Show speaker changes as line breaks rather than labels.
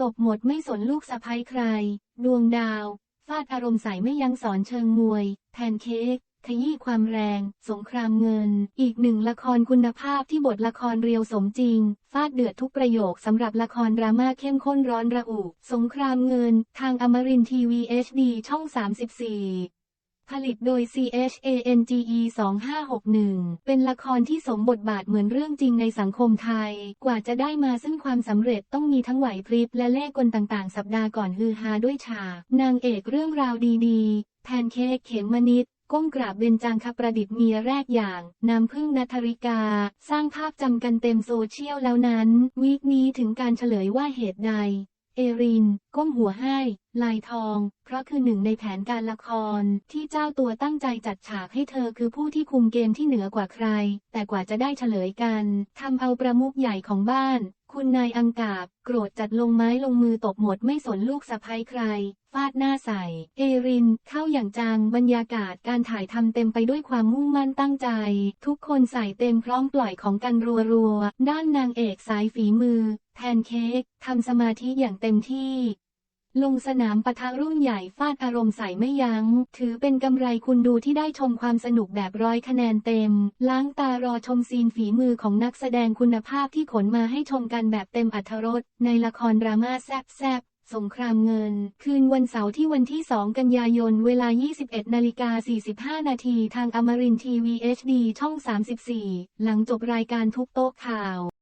ตบหมดไม่สนลูกสะพ้ยใคร ดวงดาว ฟาดอารมณ์ใส่ไม่ยั้งสอนเชิงมวย แพนเค้กขยี้ความแรง สงครามเงิน อีกหนึ่งละครคุณภาพที่บทละครเรียวสมจริง ฟาดเดือดทุกประโยคสำหรับละครดราม่าเข้มข้นร้อนระอุ สงครามเงิน ทางอมรินทีวี HD ช่อง 34 ผลิตโดย CHANGE 2561 เป็นละครที่สมบทบาทเหมือนเรื่องจริงในสังคมไทย กว่าจะได้มาซึ่งความสำเร็จต้องมีทั้งไหวพริบและเล่กลต่างๆ สัปดาห์ก่อนฮือฮาด้วยฉาก นางเอกเรื่องราวดีๆ แพนเค้กเขมมนิดก้มกราบเบญจางคประดิษฐ์เมียแรกอย่างน้ำพึ่งนัทริกา สร้างภาพจำกันเต็มโซเชียลแล้วนั้น วีคนี้ถึงการเฉลยว่าเหตุใด เอริน ก้มหัวให้ ลายทอง เพราะคือหนึ่งในแผนการละคร ที่เจ้าตัวตั้งใจจัดฉากให้เธอคือผู้ที่คุมเกมที่เหนือกว่าใคร แต่กว่าจะได้เฉลยกันทำเอาประมุขใหญ่ของบ้าน คุณนายอังกาบ โกรธจัดลงไม้ลงมือตบหมดไม่สนลูกสะพ้ยใคร ฟาดหน้าใส่ เอริน เข้าอย่างจัง บรรยากาศการถ่ายทำเต็มไปด้วยความมุ่งมั่นตั้งใจ ทุกคนใส่เต็มพร้อมปล่อยของกันรัวๆ ด้านนางเอกสายฝีมือ แพนเค้กทำสมาธิอย่างเต็มที่ ลงสนามปะทะรุ่นใหญ่ฟาดอารมณ์ใส่ไม่ยัง้ง ถือเป็นกำไรคุณดูที่ได้ชมความสนุกแบบร้อยคะแนนเต็ม ล้างตารอชมซีนฝีมือของนักแสดงคุณภาพที่ขนมาให้ชมกันแบบเต็มอัธรสในละครดราม่าแซ่บๆสงครามเงิน คืนวันเสาร์ที่วันที่ 2 กันยายน เวลา 21 นาฬิกา 45 นาที ทางอมรินทีวี HD ช่อง 34 หลังจบรายการทุกโต๊ะข่าว